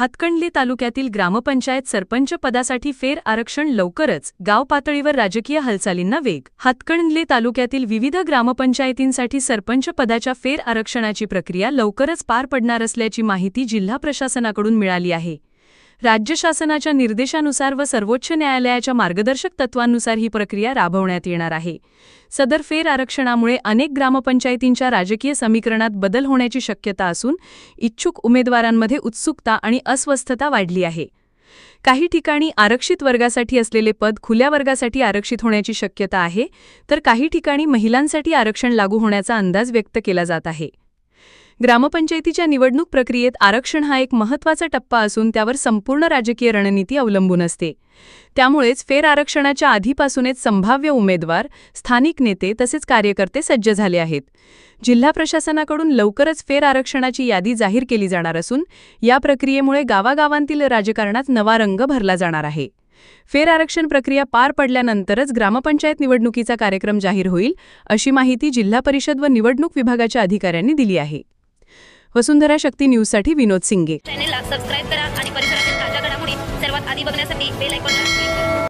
हातकणली तालुक्यातील ग्रामपंचायत सरपंच पदासाठी फेर आरक्षण लवकरच गाव पातळीवर राजकीय हालचालींना वेग. हातकणली तालुक्यातील विविध ग्रामपंचायतींसाठी सरपंच पदाच्या फेर आरक्षणाची प्रक्रिया लवकरच पार पडणार असल्याची माहिती जिल्हा प्रशासनाकडून मिळाली आहे. राज्य शासनाच्या निर्देशानुसार व सर्वोच्च न्यायालयाच्या मार्गदर्शक तत्वांनुसार ही प्रक्रिया राबवण्यात येणार आहे. सदर फेर आरक्षणामुळे अनेक ग्रामपंचायतींच्या राजकीय समीकरणात बदल होण्याची शक्यता असून इच्छुक उमेदवारांमध्ये उत्सुकता आणि अस्वस्थता वाढली आहे. काही ठिकाणी आरक्षित वर्गासाठी असलेले पद खुल्या वर्गासाठी आरक्षित होण्याची शक्यता आहे तर काही ठिकाणी महिलांसाठी आरक्षण लागू होण्याचा अंदाज व्यक्त केला जात आहे. ग्रामपंचायतीच्या निवडणूक प्रक्रियेत आरक्षण हा एक महत्त्वाचा टप्पा असून त्यावर संपूर्ण राजकीय रणनीती अवलंबून असते. त्यामुळेच फेर आरक्षणाच्या आधीपासूनच संभाव्य उमेदवार स्थानिक नेते तसेच कार्यकर्ते सज्ज झाले आहेत. जिल्हा प्रशासनाकडून लवकरच फेर आरक्षणाची यादी जाहीर केली जाणार असून या प्रक्रियेमुळे गावागावांतील राजकारणात नवा रंग भरला जाणार आहे. फेर आरक्षण प्रक्रिया पार पडल्यानंतरच ग्रामपंचायत निवडणुकीचा कार्यक्रम जाहीर होईल अशी माहिती जिल्हा परिषद व निवडणूक विभागाच्या अधिकाऱ्यांनी दिली आहे. वसुंधरा शक्ती न्यूजसाठी विनोद सिंगे चॅनेलला सबस्क्राईब करा आणि परिसरातील ताज्या घडामोडी सर्वात आधी बघण्यासाठी बेल आयकॉनला